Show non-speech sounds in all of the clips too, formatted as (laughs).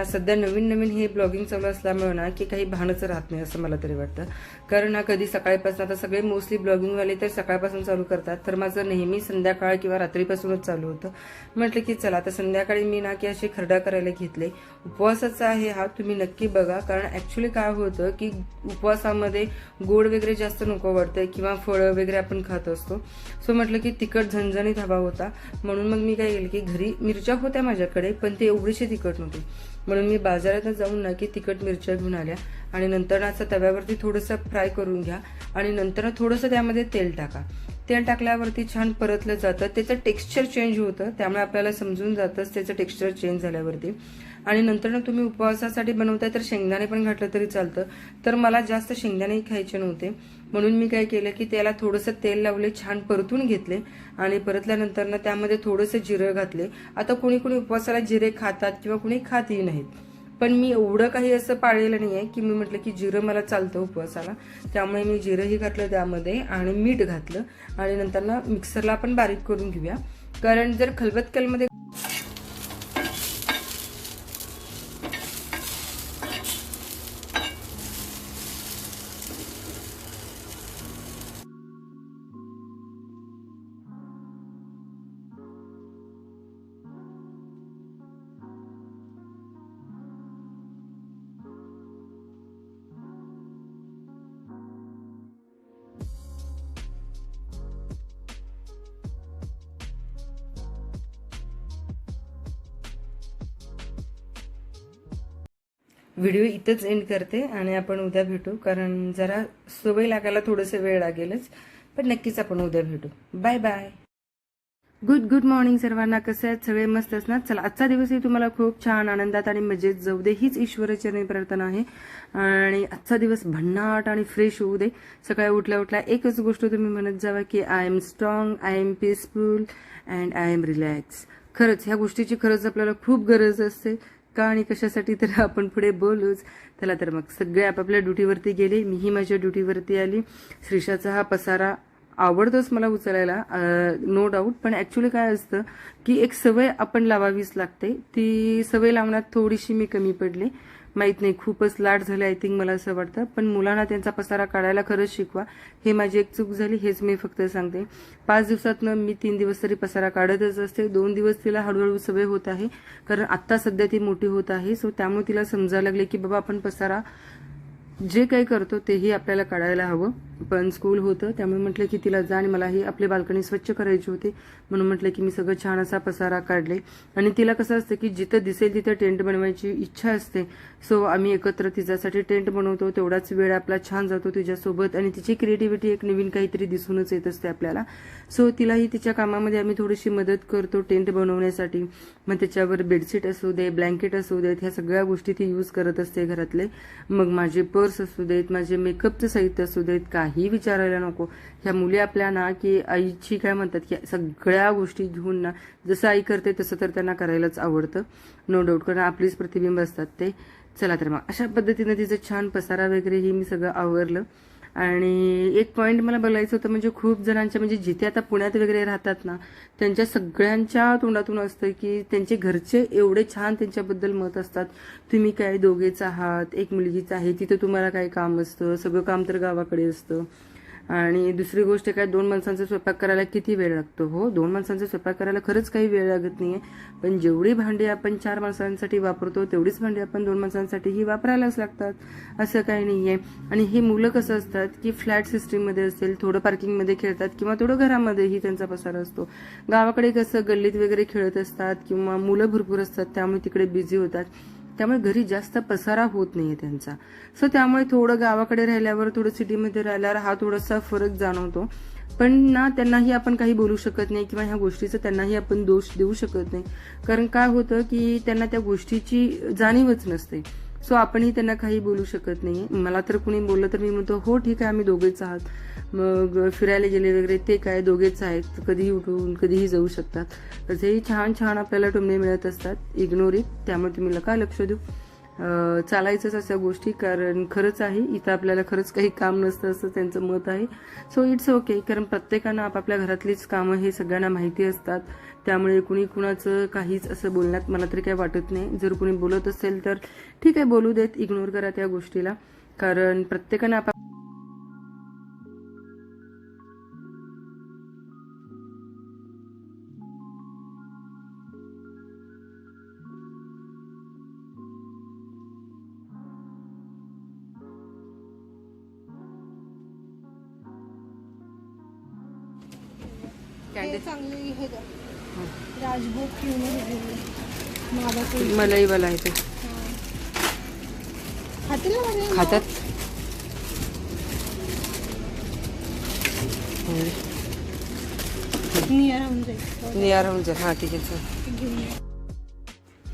ना सध्या नवीन नवीन हे ब्लॉगिंग चालू असल्यामुळे ना की काही भानच राहत नाही असं मला तरी वाटतं. कारण ना कधी सकाळपासून आता सगळे मोस्टली ब्लॉगिंगवाले तर सकाळपासून चालू करतात. तर माझं नेहमी संध्याकाळ किंवा रात्रीपासूनच चालू होतं. म्हटलं की चला आता संध्याकाळी मी ना की असे खरडा करायला घेतले. उपवासाचा आहे हा तुम्ही नक्की बघा. कारण ॲक्च्युली काय होतं की उपवासामध्ये गोड वगैरे जास्त नको वाटतं किंवा फळं वगैरे आपण खात असतो. सो म्हटलं की तिखट झणझणीत हवा होता. म्हणून मग मी काय केलं की घरी मिरच्या होत्या माझ्याकडे पण ते एवढीशी तिखट नव्हती. म्हणून मी बाजारात जाऊन ना की तिखट मिरच्या घेऊन आल्या. आणि नंतर असं तव्यावरती थोडंसं फ्राय करून घ्या. आणि नंतर थोडंसं त्यामध्ये तेल टाका. तेल टाकल्यावरती छान परतलं जातं. त्याचं टेक्स्चर चेंज होतं. त्यामुळे आपल्याला समजून जातंच त्याचं टेक्स्चर चेंज झाल्यावरती. आणि नंतर तुम्ही उपवासासाठी बनवताय तर शेंगदाणे पण घातलं तरी चालतं. तर मला जास्त शेंगदाणे खायचे नव्हते. म्हणून मी काय केलं की त्याला थोडंसं तेल लावले छान परतून घेतले आणि परतल्यानंतर ना त्यामध्ये थोडंसं जिरं घातले. आता कोणी कोणी उपवासाला जिरे खातात किंवा कोणी खातही नाहीत. पण मी एवढं काही असं पाळलेलं नाही आहे की मी म्हटलं की जिरं मला चालतं उपवासाला. त्यामुळे मी जिरंही घातलं त्यामध्ये आणि मीठ घातलं. आणि नंतर ना मिक्सरला आपण बारीक करून घेऊया. कारण जर खलबत्कलमध्ये व्हिडिओ इथंच एंड करते आणि आपण उद्या भेटू कारण जरा सवय लागायला थोडंसं वेळ लागेलच. पण नक्कीच आपण उद्या भेटू. Bye bye good good morning सर्वांना. कसं आहेत? सगळे मस्त असणार? चला आजचा दिवसही तुम्हाला खूप छान आनंदात आणि मजेत जाऊ दे. हीच ईश्वरचरणी प्रार्थना आहे. आणि आजचा दिवस भन्नाट आणि फ्रेश होऊ दे. सकाळी उठल्या उठल्या एकच गोष्ट तुम्ही म्हणत जावा की I am strong I am peaceful and I am relax खरंच ह्या गोष्टीची खरंच आपल्याला खूप गरज असते. का आणि कशासाठी तर (laughs) आपण पुढे बोलूच. त्याला तर मग सगळे आपापल्या ड्युटीवरती गेले. मीही माझ्या ड्युटीवरती आली. श्रीषाचा हा पसारा आवडतोच मला उचलायला नो डाऊट पण ॲक्च्युली काय असतं की एक सवय आपण लावावीच लागते. ती सवय लावण्यात थोडीशी मी कमी पडली. माहीत नाही खूपच लाट झाले आय थिंक मला असं वाटतं. पण मुलांना त्यांचा पसारा काढायला खरंच शिकवा. हे माझी एक चूक झाली हेच मी फक्त सांगते. पाच दिवसातनं मी तीन दिवस तरी पसारा काढतच असते. दोन दिवस तिला हळूहळू सवय होत आहे. कारण आत्ता सध्या ती मोठी होत आहे. सो त्यामुळे तिला समजायला लागले की बाबा आपण पसारा जे काही करतो तेही आपल्याला काढायला हवं. पण स्कूल होतं. त्यामुळे म्हटलं की तिला जा आणि मलाही आपली बाल्कनी स्वच्छ करायची होती. म्हणून म्हटलं की मी सगळं छान असा पसारा काढले. आणि तिला कसं असतं की जिथं दिसेल तिथं टेंट बनवायची इच्छा असते. सो आम्ही एकत्र तिच्यासाठी टेंट बनवतो. तेवढाच वेळ आपला छान जातो तिच्यासोबत आणि तिची क्रिएटिव्हिटी एक नवीन काहीतरी दिसूनच येत असते आपल्याला. सो तिलाही तिच्या कामामध्ये आम्ही थोडीशी मदत करतो टेंट बनवण्यासाठी. मग त्याच्यावर बेडशीट असू दे ब्लँकेट असू देत ह्या सगळ्या गोष्टी ती यूज करत असते घरातले. मग माझे पर्स असू देत माझे मेकअपचं साहित्य असू देत काही विचारायला नको. ह्या मुली आपल्या ना की आईची काय म्हणतात की सगळ्या गोष्टी घेऊन ना जसं आई करते तसं तर त्यांना करायलाच आवडतं. नो डाऊट कारण आपलीच प्रतिबिंब असतात ते. चला तर मग अशा पद्धतीनं तिचं छान पसारा वगैरे हे मी सगळं आवरलं. आणि एक पॉईंट मला बोलायचं होतं म्हणजे खूप जणांच्या म्हणजे जिथे आता पुण्यात वगैरे राहतात ना त्यांच्या सगळ्यांच्या तोंडातून असतं की त्यांचे घरचे एवढे छान त्यांच्याबद्दल मत असतात. तुम्ही काय दोघेच आहात एक मुलगीच आहे तिथं तुम्हाला काय काम असतं? सगळं काम तर गावाकडे असतं. आणि दुसरी गोष्ट काय दोन माणसांचा स्वयंपाक करायला किती वेळ लागतो? हो दोन माणसांचा स्वयंपाक करायला खरंच काही वेळ लागत नाहीये. पण जेवढी भांडी आपण चार माणसांसाठी वापरतो तेवढीच भांडी आपण दोन माणसांसाठीही वापरायलाच लागतात. असं काही नाहीये. आणि हे मुलं कसं असतात की फ्लॅट सिस्टीममध्ये असेल थोडं पार्किंगमध्ये खेळतात किंवा थोडं घरामध्येही त्यांचा पसार असतो. गावाकडे कसं गल्लीत वगैरे खेळत असतात किंवा मुलं भरपूर असतात त्यामुळे तिकडे बिझी होतात. त्यामुळे घरी जास्त पसारा होत नाहीये त्यांचा. सो त्यामुळे थोडं गावाकडे राहिल्यावर थोडं सिटीमध्ये राहिल्यावर हा थोडासा फरक जाणवतो. पण ना त्यांनाही आपण काही बोलू शकत नाही किंवा ह्या गोष्टीचा त्यांनाही आपण दोष देऊ शकत नाही. कारण काय होतं की त्यांना त्या गोष्टीची जाणीवच नसते. सो आपणही त्यांना काही बोलू शकत नाही मला तर कुणी बोललं तर मी म्हणतो हो ठीक आहे आम्ही दोघेच आहात. मग फिरायला गेले वगैरे ते काय दोघेच आहेत. कधीही उठून कधीही जाऊ शकतात. तसेही छान छान आपल्याला टुमणे मिळत असतात. इग्नोर इट त्यामुळे तुम्ही का लक्ष देऊ. चालायचंच अशा गोष्टी कारण खरंच आहे इथं आपल्याला खरंच काही काम नसतं असं त्यांचं मत आहे. सो इट्स ओके कारण प्रत्येकानं आपापल्या घरातलीच कामं हे सगळ्यांना माहिती असतात. त्यामुळे कुणी कुणाचं काहीच असं बोलण्यात मला तरी काही वाटत नाही. जर कुणी बोलत असेल तर ठीक आहे बोलू देत इग्नोर करा त्या गोष्टीला. कारण प्रत्येकानं आपा घेऊन मावा मलाईवाला आहे. ते खातात. नियर राहून जाईल. हा ठीक आहे चल.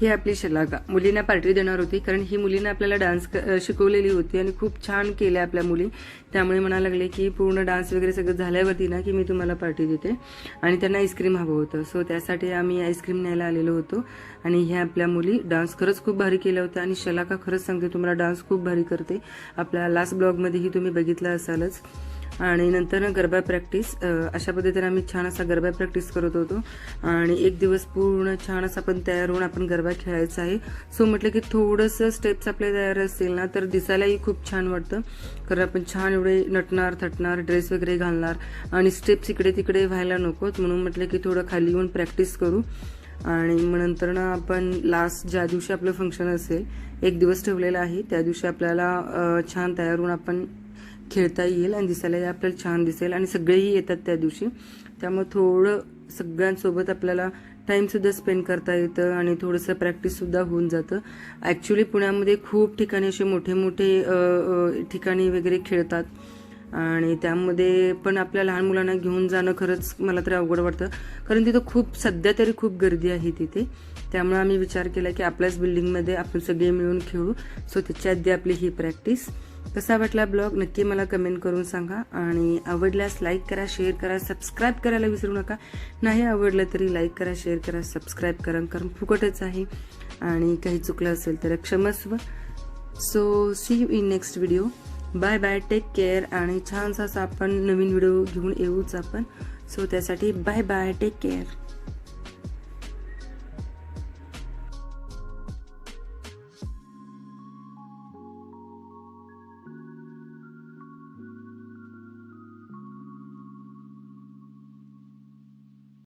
ही आपली शलाका. मुलींना पार्टी देणार होती कारण ही मुलींना आपल्याला डान्स क- शिकवलेली होती आणि खूप छान केल्या आपल्या मुली. त्यामुळे म्हणायला लागले की पूर्ण डान्स वगैरे सगळं झाल्यावरती ना की मी तुम्हाला पार्टी देते. आणि त्यांना आईस्क्रीम हवं होतं. सो त्यासाठी आम्ही आईस्क्रीम न्यायला आलेलो होतो. आणि ह्या आपल्या मुली डान्स खरंच खूप भारी केला होता आणि शलाका खरंच सांगते तुम्हाला डान्स खूप भारी करते. आपल्या लास्ट ब्लॉगमध्येही तुम्ही बघितलं असालच. आणि नंतर ना गरबा प्रॅक्टिस अशा पद्धतीने आम्ही छान असा गरबा प्रॅक्टिस करत होतो. आणि एक दिवस पूर्ण छान असा आपण तयार होऊन आपण गरबा खेळायचा आहे. सो म्हटलं की थोडंसं स्टेप्स आपले तयार असतील ना तर दिसायलाही खूप छान वाटतं. कारण आपण छान एवढे नटणार थटणार ड्रेस वगैरे घालणार आणि स्टेप्स इकडे तिकडे व्हायला नकोत. म्हणून म्हटलं की थोडं खाली येऊन प्रॅक्टिस करू. आणि मग नंतर ना आपण लास्ट ज्या दिवशी आपलं फंक्शन असेल एक दिवस ठेवलेला आहे त्या दिवशी आपल्याला छान तयार होऊन आपण खेळता येईल आणि दिसायला आपल्याला छान दिसेल आणि सगळेही येतात त्या दिवशी. त्यामुळे थोडं सगळ्यांसोबत आपल्याला टाईमसुद्धा स्पेंड करता येतं आणि थोडंसं प्रॅक्टिससुद्धा होऊन जातं. ॲक्च्युली पुण्यामध्ये खूप ठिकाणी असे मोठे मोठे ठिकाणी वगैरे खेळतात. आणि त्यामध्ये पण आपल्या लहान मुलांना घेऊन जाणं खरंच मला तरी अवघड वाटतं. कारण तिथं खूप सध्या तरी खूप गर्दी आहे तिथे. त्यामुळे आम्ही विचार केला की आपल्याच बिल्डिंगमध्ये आपण सगळे मिळून खेळू. सो त्याच्या आधी आपली ही प्रॅक्टिस कसा वाटला ब्लॉग नक्की मला कमेंट करून सांगा. आणि आवडल्यास लाईक करा शेअर करा सबस्क्राईब करायला विसरू नका. नाही आवडलं तरी लाईक करा शेअर करा सबस्क्राईब करा कारण फुकटच आहे. आणि काही चुकलं असेल तर क्षमस्व so see you in next video bye bye take care आणि छानसा असा आपण नवीन व्हिडिओ घेऊन येऊच आपण. सो त्यासाठी बाय बाय टेक केअर